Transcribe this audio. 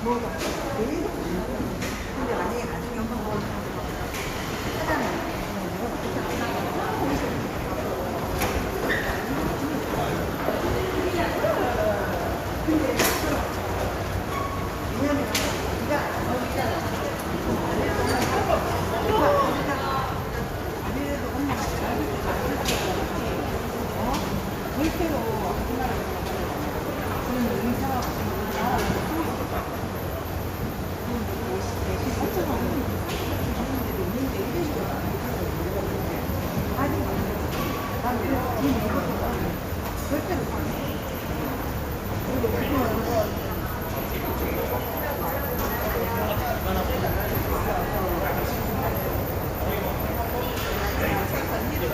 Manda. 절대로.